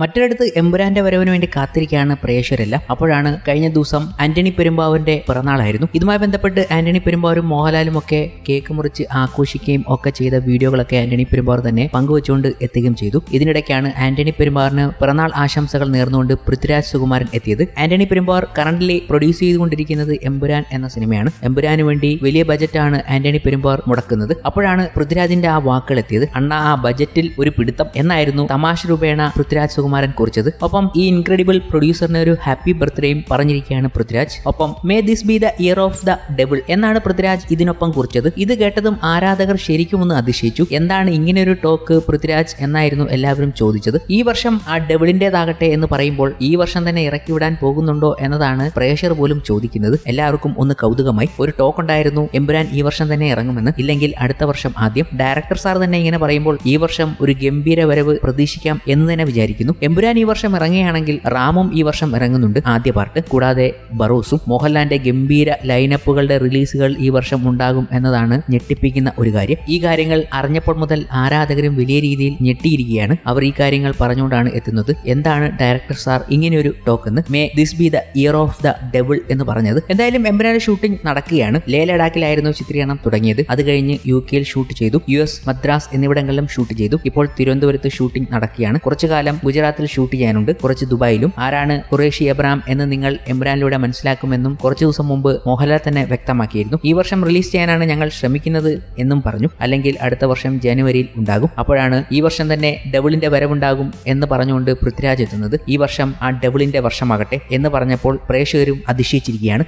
മറ്റൊരിടത്ത് എമ്പുരാന്റെ വരവിന് വേണ്ടി കാത്തിരിക്കുകയാണ് പ്രേക്ഷകരെല്ലാം. അപ്പോഴാണ് കഴിഞ്ഞ ദിവസം ആന്റണി പെരുമ്പാവൂരിന്റെ പിറന്നാളായിരുന്നു. ഇതുമായി ബന്ധപ്പെട്ട് ആന്റണി പെരുമ്പാവൂരും മോഹൻലാലും ഒക്കെ കേക്ക് മുറിച്ച് ആഘോഷിക്കുകയും ഒക്കെ ചെയ്ത വീഡിയോകളൊക്കെ ആന്റണി പെരുമ്പാവൂർ തന്നെ പങ്കുവച്ചുകൊണ്ട് എത്തുകയും ചെയ്തു. ഇതിനിടയ്ക്കാണ് ആന്റണി പെരുമ്പാറിന് പിറന്നാൾ ആശംസകൾ നേർന്നുകൊണ്ട് പൃഥ്വിരാജ് സുകുമാരൻ എത്തിയത്. ആന്റണി പെരുമ്പാർ കറന്റ്ലി പ്രൊഡ്യൂസ് ചെയ്തുകൊണ്ടിരിക്കുന്നത് എമ്പുരാൻ എന്ന സിനിമയാണ്. എമ്പുരാന് വേണ്ടി വലിയ ബജറ്റാണ് ആന്റണി പെരുമ്പാർ മുടക്കുന്നത്. അപ്പോഴാണ് പൃഥ്വിരാജിന്റെ ആ വാക്കുകൾ എത്തിയത്. അണ്ണ ആ ബജറ്റിൽ ഒരു പിടുത്തം എന്നായിരുന്നു തമാശ രൂപേണ പൃഥ്വിരാജ് കുറിച്ചത്. ഒപ്പം ഈ ഇൻക്രെഡിബിൾ പ്രൊഡ്യൂസറിന് ഒരു ഹാപ്പി ബർത്ത്ഡേയും പറഞ്ഞിരിക്കുകയാണ് പൃഥ്വിരാജ്. ഒപ്പം may this be the year of the devil എന്നാണ് പൃഥ്വിരാജ് ഇതിനൊപ്പം കുറിച്ചത്. ഇത് കേട്ടതും ആരാധകർ ശരിക്കും ഒന്ന് അതിശയിച്ചു. എന്താണ് ഇങ്ങനെ ഒരു ടോക്ക് പൃഥ്വിരാജ് എന്നായിരുന്നു എല്ലാവരും ചോദിച്ചത്. ഈ വർഷം ആ ഡെബിളിന്റെതാകട്ടെ എന്ന് പറയുമ്പോൾ ഈ വർഷം തന്നെ ഇറക്കി വിടാൻ പോകുന്നുണ്ടോ എന്നതാണ് പ്രേക്ഷകർ പോലും ചോദിക്കുന്നത്. എല്ലാവർക്കും ഒന്ന് കൗതുകമായി. ഒരു ടോക്ക് ഉണ്ടായിരുന്നു എമ്പുരാൻ ഈ വർഷം തന്നെ ഇറങ്ങുമെന്ന്. ഇല്ലെങ്കിൽ അടുത്ത വർഷം ആദ്യം. ഡയറക്ടർ സാർ തന്നെ ഇങ്ങനെ പറയുമ്പോൾ ഈ വർഷം ഒരു ഗംഭീര വരവ് പ്രതീക്ഷിക്കാം എന്ന് തന്നെ വിചാരിക്കുന്നു. എമ്പുരാൻ ഈ വർഷം ഇറങ്ങുകയാണെങ്കിൽ റാമും ഈ വർഷം ഇറങ്ങുന്നുണ്ട്. ആദ്യ പാർട്ട് കൂടാതെ ബറോസും മോഹൻലാലിന്റെ ഗംഭീര ലൈനപ്പുകളുടെ റിലീസുകൾ ഈ വർഷം ഉണ്ടാകും എന്നതാണ് ഞെട്ടിപ്പിക്കുന്ന ഒരു കാര്യം. ഈ കാര്യങ്ങൾ അറിഞ്ഞപ്പോൾ മുതൽ ആരാധകരും വലിയ രീതിയിൽ ഞെട്ടിയിരിക്കുകയാണ്. അവർ ഈ കാര്യങ്ങൾ പറഞ്ഞുകൊണ്ടാണ് എത്തുന്നത്. എന്താണ് ഡയറക്ടർ സാർ ഇങ്ങനെയൊരു ടോക്ക് എന്ന്? May this be the year of the devil എന്ന് പറഞ്ഞത്. എന്തായാലും എംബ്രാന്റെ ഷൂട്ടിംഗ് നടക്കുകയാണ്. ലേ ലഡാക്കിലായിരുന്നു ചിത്രീകരണം തുടങ്ങിയത്. അത് കഴിഞ്ഞ് യു കെയിൽ ഷൂട്ട് ചെയ്തു. യു എസ് മദ്രാസ് എന്നിവിടങ്ങളിലും ഷൂട്ട് ചെയ്തു. ഇപ്പോൾ തിരുവനന്തപുരത്ത് ഷൂട്ടിംഗ് നടക്കുകയാണ്. കുറച്ചു കാലം ഗുജറാത്തിൽ ഷൂട്ട് ചെയ്യാനുണ്ട്. കുറച്ച് ദുബായിലും. ആരാണ് ഖുറേഷി എബ്രാം എന്ന് നിങ്ങൾ എംബ്രാനിലൂടെ മനസ്സിലാക്കുമെന്നും കുറച്ച് ദിവസം മുമ്പ് മോഹൻലാൽ തന്നെ വ്യക്തമാക്കിയിരുന്നു. ഈ വർഷം റിലീസ് ചെയ്യാനാണ് ഞങ്ങൾ ശ്രമിക്കുന്നത് എന്നും പറഞ്ഞു. അല്ലെങ്കിൽ അടുത്ത വർഷം ജനുവരിയിൽ ഉണ്ടാകും. അപ്പോഴാണ് ഈ വർഷം തന്നെ ഡബിളിന്റെ വരവുണ്ടാകും എന്ന് പറഞ്ഞുകൊണ്ട് പൃഥ്വിരാജ് എത്തുന്നത്. ഈ വർഷം ആ ഡബിളിന്റെ വർഷമാകട്ടെ എന്ന് പറഞ്ഞപ്പോൾ പ്രേക്ഷകരും അതിശയിച്ചിരിക്കുകയാണ്.